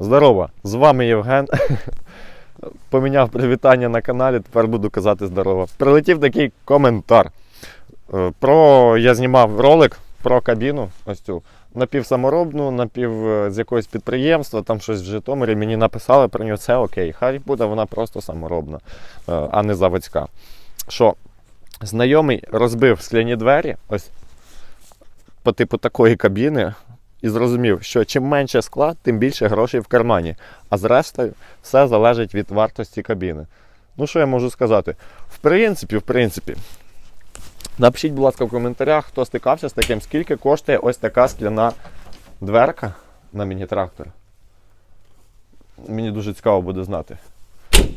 Здорово! З вами Євген. Поміняв привітання на каналі, тепер буду казати здорово. Прилетів такий коментар. Е, Про я знімав ролик про кабіну, ось цю напівсаморобну, напів е, з якогось підприємства, там щось в Житомирі. Мені написали про нього, це окей. Хай буде вона просто саморобна, е, а не заводська. Що знайомий розбив скляні двері, ось по типу такої кабіни, і зрозумів, що чим менше скла, тим більше грошей в кармані. А зрештою, все залежить від вартості кабіни. Ну, що я можу сказати? В принципі, в принципі, напишіть, будь ласка, в коментарях, хто стикався з таким, скільки коштує ось така скляна дверка на міні-трактор. Мені дуже цікаво буде знати.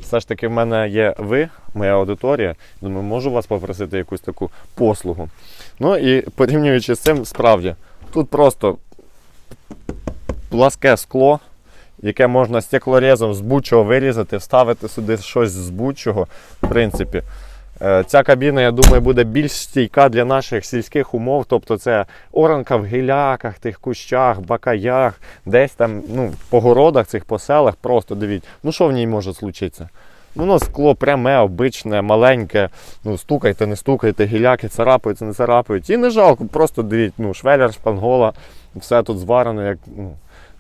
Все ж таки, в мене є ви, моя аудиторія. Думаю, можу вас попросити якусь таку послугу. Ну і порівнюючи з цим, справді, тут просто пласке скло, яке можна стеклорезом з будь-чого вирізати, вставити сюди щось з будь-чого. В принципі, Е, ця кабіна, я думаю, буде більш стійка для наших сільських умов. Тобто це оранка в гіляках, тих кущах, бакаях, десь там ну, по городах цих по селах. Просто дивіться, ну що в ній може случитися? Ну, Воно скло пряме, обичне, маленьке. Ну, стукайте, не стукайте, гіляки царапаються, не царапають. І не жалко, просто дивіться, ну, швелер, шпангола, все тут зварено, як ну,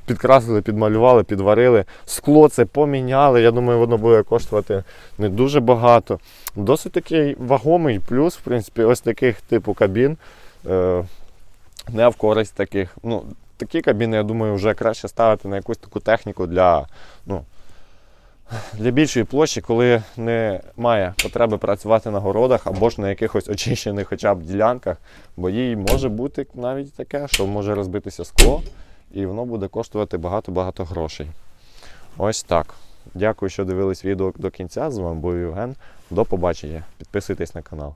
підкрасили, підмалювали, підварили. Скло це поміняли. Я думаю, воно буде коштувати не дуже багато. Досить такий вагомий плюс, в принципі, ось таких типу кабін. Е, не в користь таких. Ну, такі кабіни, я думаю, вже краще ставити на якусь таку техніку для, ну, для більшої площі, коли немає потреби працювати на городах або ж на якихось очищених хоча б ділянках, бо їй може бути навіть таке, що може розбитися скло, і воно буде коштувати багато-багато грошей. Ось так. Дякую, що дивились відео до кінця. З вами був Євген. До побачення. Підписуйтесь на канал.